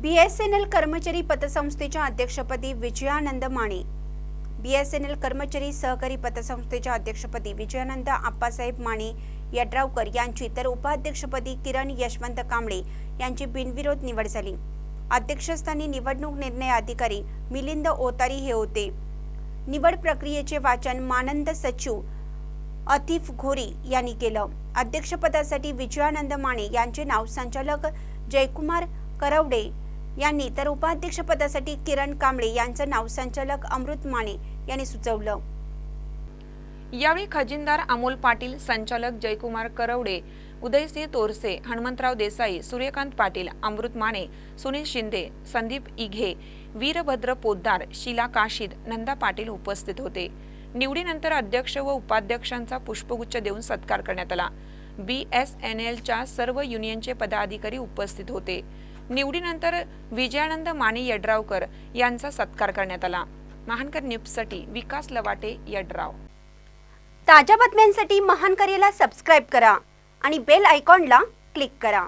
BSNL कर्मचारी पतसंस्थेच्या अध्यक्षपदी Vijayanand Mane. BSNL कर्मचारी सहकारी पतसंस्थेच्या अध्यक्षपदी विजयानंद आप्पासाहेब माने यड्रावकर यांची तर उपाध्यक्षपदी किरण यशवंत कांबळे यांची बिनविरोध निवड झाली. अध्यक्षस्थानी निवडणूक निर्णय अधिकारी मिलिंद ओतारी हे होते. निवड प्रक्रियेचे वाचन मानंद सचिव अतिफ घोरी यांनी केलं. अध्यक्षपदासाठी विजयानंद माने यांचे नाव संचालक जयकुमार करवडे यांनी तर उपाध्यक्षपदासाठी किरण कांबळे यांचं नाव संचालक अमृत माने यांनी सुचवलं. यावेळी खजिनदार अमोल पाटील संचालक जयकुमार करवडे उदयसिंह तोरसे हनुमंतराव देसाई सूर्यकांत पाटील अमृत माने सुनील शिंदे संदीप इघे वीरभद्र पोद्दार शिला काशीद नंदा पाटील उपस्थित होते. निवडीनंतर अध्यक्ष व उपाध्यक्षांचा पुष्पगुच्छ देऊन सत्कार करण्यात आला. बी एस एन एलच्या सर्व युनियनचे पदाधिकारी उपस्थित होते. निवडीनंतर विजयानंद माने यड्रावकर यांचा सत्कार करण्यात आला. महानकर न्यूजसाठी विकास लवाटे यड्राव. ताज्या बातम्यांसाठी महानकरेला सबस्क्राईब करा आणि बेल आयकॉनला क्लिक करा.